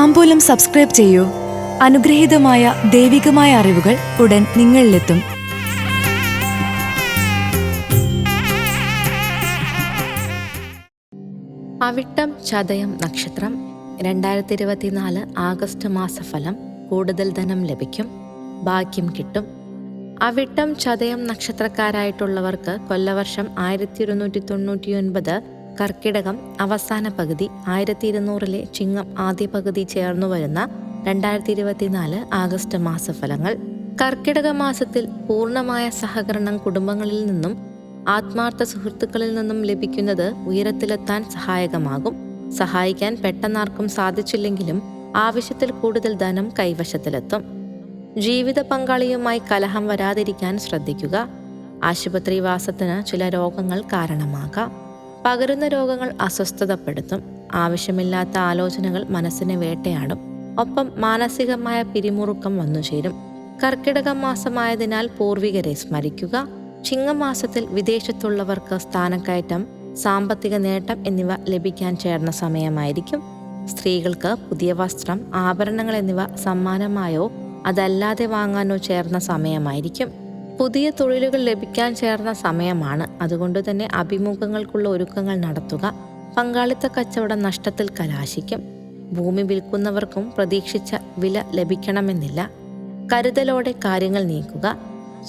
താമ്പൂലം subscribe ചെയ്യൂ. അനുഗ്രഹീതമായ ദൈവികമായ അറിവുകൾ ഉടൻ നിങ്ങളിലെത്തും. അവിട്ടം ചതയം നക്ഷത്രം രണ്ടായിരത്തി ഇരുപത്തിനാല് ആഗസ്റ്റ് മാസഫലം കൂടുതൽ ധനം ലഭിക്കും ഭാഗ്യം കിട്ടും. അവിട്ടം ചതയം നക്ഷത്രക്കാരായിട്ടുള്ളവർക്ക് കൊല്ലവർഷം ആയിരത്തി ഇരുന്നൂറ്റി തൊണ്ണൂറ്റി ഒൻപത് കർക്കിടകം അവസാന പകുതി ആയിരത്തി ഇരുന്നൂറിലെ ചിങ്ങം ആദ്യ പകുതി ചേർന്നു വരുന്ന രണ്ടായിരത്തി ഇരുപത്തിനാല് ആഗസ്റ്റ് മാസഫലങ്ങൾ. കർക്കിടക മാസത്തിൽ പൂർണമായ സഹകരണം കുടുംബങ്ങളിൽ നിന്നും ആത്മാർത്ഥ സുഹൃത്തുക്കളിൽ നിന്നും ലഭിക്കുന്നത് ഉയരത്തിലെത്താൻ സഹായകമാകും. സഹായിക്കാൻ പെട്ടെന്നാർക്കും സാധിച്ചില്ലെങ്കിലും ആവശ്യത്തിൽ കൂടുതൽ ധനം കൈവശത്തിലെത്തും. ജീവിത പങ്കാളിയുമായി കലഹം വരാതിരിക്കാൻ ശ്രദ്ധിക്കുക. ആശുപത്രിവാസത്തിന് ചില രോഗങ്ങൾ കാരണമാകാം. പകരുന്ന രോഗങ്ങൾ അസ്വസ്ഥതപ്പെടുത്തും ആവശ്യമില്ലാത്ത ആലോചനകൾ മനസ്സിനെ വേട്ടയാടും ഒപ്പം മാനസികമായ പിരിമുറുക്കം വന്നുചേരും കർക്കിടക മാസമായതിനാൽ പൂർവികരെ സ്മരിക്കുക ചിങ്ങമാസത്തിൽ വിദേശത്തുള്ളവർക്ക് സ്ഥാനക്കയറ്റം സാമ്പത്തിക നേട്ടം എന്നിവ ലഭിക്കാൻ ചേർന്ന സമയമായിരിക്കും. സ്ത്രീകൾക്ക് പുതിയ വസ്ത്രം ആഭരണങ്ങൾ എന്നിവ സമ്മാനമായോ അതല്ലാതെ വാങ്ങാനോ ചേർന്ന സമയമായിരിക്കും. പുതിയ തൊഴിലുകൾ ലഭിക്കാൻ ചേർന്ന സമയമാണ്. അതുകൊണ്ട് തന്നെ അഭിമുഖങ്ങൾക്കുള്ള ഒരുക്കങ്ങൾ നടത്തുക പങ്കാളിത്ത കച്ചവടം നഷ്ടത്തിൽ കലാശിക്കും ഭൂമി വിൽക്കുന്നവർക്കും പ്രതീക്ഷിച്ച വില ലഭിക്കണമെന്നില്ല. കരുതലോടെ കാര്യങ്ങൾ നീക്കുക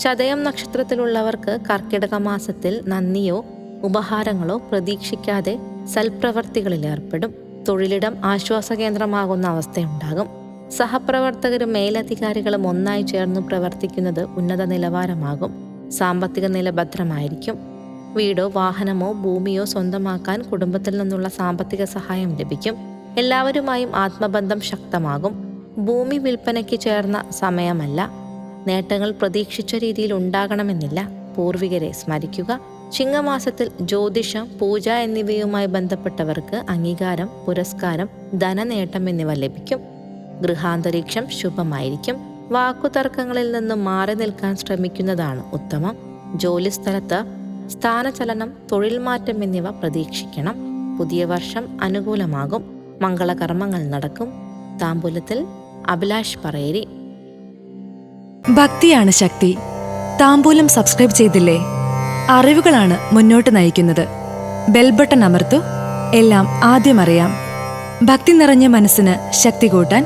ചതയം നക്ഷത്രത്തിലുള്ളവർക്ക് കർക്കിടക മാസത്തിൽ നന്ദിയോ ഉപഹാരങ്ങളോ പ്രതീക്ഷിക്കാതെ സൽപ്രവർത്തികളിൽ ഏർപ്പെടും. ആശ്വാസ കേന്ദ്രമാകുന്ന അവസ്ഥയുണ്ടാകും. സഹപ്രവർത്തകരും മേലധികാരികളും ഒന്നായി ചേർന്ന് പ്രവർത്തിക്കുന്നത് ഉന്നത നിലവാരമാകും. സാമ്പത്തിക നില ഭദ്രമായിരിക്കും. വീടോ വാഹനമോ ഭൂമിയോ സ്വന്തമാക്കാൻ കുടുംബത്തിൽ നിന്നുള്ള സാമ്പത്തിക സഹായം ലഭിക്കും. എല്ലാവരുമായും ആത്മബന്ധം ശക്തമാകും. ഭൂമി വിൽപ്പനയ്ക്ക് ചേർന്ന സമയമല്ല. നേട്ടങ്ങൾ പ്രതീക്ഷിച്ച രീതിയിൽ ഉണ്ടാകണമെന്നില്ല. പൂർവികരെ സ്മരിക്കുക. ചിങ്ങമാസത്തിൽ ജ്യോതിഷം പൂജ എന്നിവയുമായി ബന്ധപ്പെട്ടവർക്ക് അംഗീകാരം പുരസ്കാരം ധനനേട്ടം എന്നിവ ലഭിക്കും. ഗൃഹാന്തരീക്ഷം ശുഭമായിരിക്കും. വാക്കുതർക്കങ്ങളിൽ നിന്ന് മാറി നിൽക്കാൻ ശ്രമിക്കുന്നതാണ് ഉത്തമം. ജോലിസ്ഥലത്ത് സ്ഥാനചലനം തൊഴിൽ മാറ്റം എന്നിവ പ്രതീക്ഷിക്കണം. പുതിയ വർഷം അനുകൂലമാകും. മംഗളകർമ്മങ്ങൾ നടക്കും. താമ്പൂലത്തിൽ അഭിലാഷ് പറയേരി. ഭക്തിയാണ് ശക്തി. താമ്പൂലം സബ്സ്ക്രൈബ് ചെയ്തില്ലേ? അറിവുകളാണ് മുന്നോട്ട് നയിക്കുന്നത്. ബെൽബട്ടൺ അമർത്തു. എല്ലാം ആദ്യം അറിയാം. ഭക്തി നിറഞ്ഞ മനസ്സിന് ശക്തി കൂട്ടാൻ